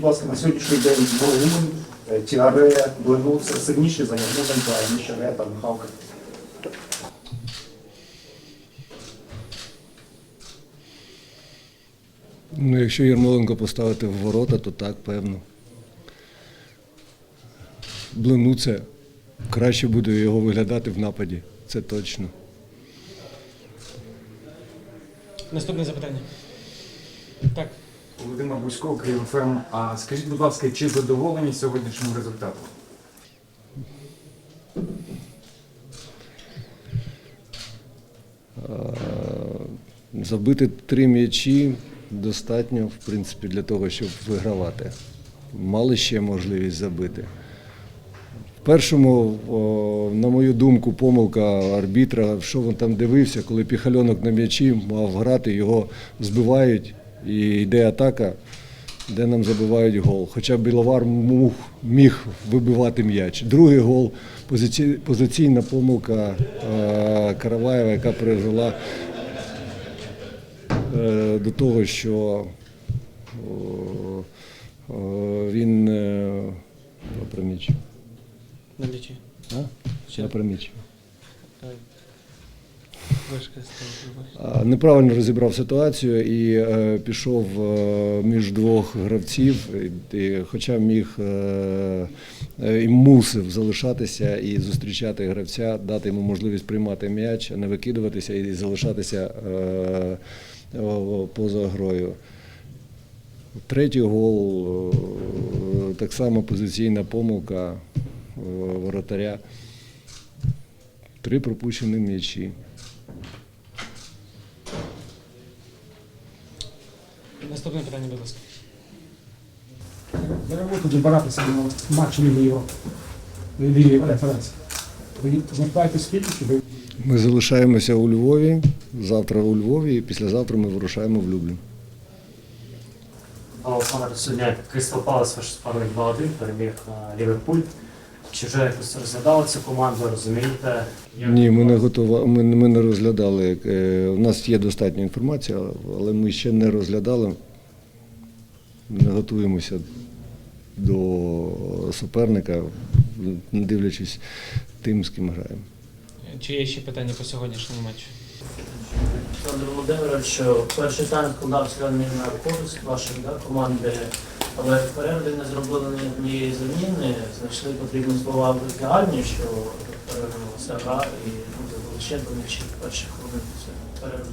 будь ласка, на сьогоднішній день Боргун, е, Тіаре, Блену це сильніші за ніж Шаре Михалка. Ну, якщо Ярмоленко поставити в ворота, то так, певно. Блину це краще буде його виглядати в нападі. Це точно. Наступне запитання. Так. Володимир Бузько, Київ ФМ. А скажіть, будь ласка, чи задоволені сьогоднішнім результатом? Забити три м'ячі достатньо, в принципі, для того, щоб вигравати. Мали ще можливість забити. В першому, на мою думку, помилка арбітра, що він там дивився, коли піхальонок на м'ячі мав грати, його збивають і йде атака, де нам забивають гол. Хоча Біловар міг вибивати м'яч. Другий гол позиці- позиційна помилка е, Караваєва, яка привела е, до того, що він е, опрометчив. На м'ячі. А? Ще. Неправильно розібрав ситуацію і е, пішов е, між двох гравців, і, хоча міг е, і мусив залишатися і зустрічати гравця, дати йому можливість приймати м'яч, не викидуватися і залишатися поза грою. Третій гол так само позиційна помилка воротаря. Три пропущені м'ячі. Наступне питання, будь ласка. Ви будете добиратися до матчу Ліги Європи, Ліги конференції. Ви звертаєтесь скільки чи ви Ми залишаємося у Львові. Завтра у Львові, і післязавтра ми вирушаємо в Люблін. Олександр, сьогодні Кристал Палас ваш спарник 2-1, переміг е, Ліверпуль. Чи вже якось розглядали цю команду, розумієте? як Ні, ми не готова. Ми, ми не розглядали. Е, У нас є достатньо інформації, але ми ще не розглядали. Не готуємося до суперника, не дивлячись тим, з ким граємо. Чи є ще питання по сьогоднішньому матчу? Олександр Володимирович, перший тайм складався не на користь вашої да, команди, але в перерві не зробили ні однієї заміни, знайшли потрібні слова в ідеальні, що перевернулася гра і ну, забули ще до в перші хвилини після перерви.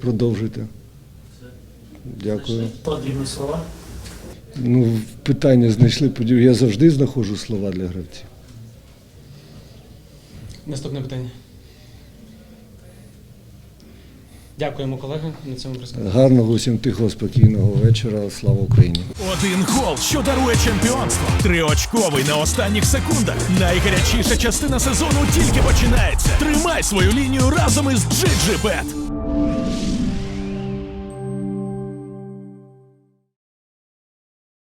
Продовжуйте. Дякую. Потрібні слова. Ну, питання знайшли. подів- Я завжди знаходжу слова для гравців. Наступне питання. Дякуємо, колеги. На цьому пресконференцію. Гарного усім тихого, спокійного вечора. Слава Україні! Один гол, що дарує чемпіонство. Триочковий на останніх секундах. Найгарячіша частина сезону тільки починається. Тримай свою лінію разом із GGBet.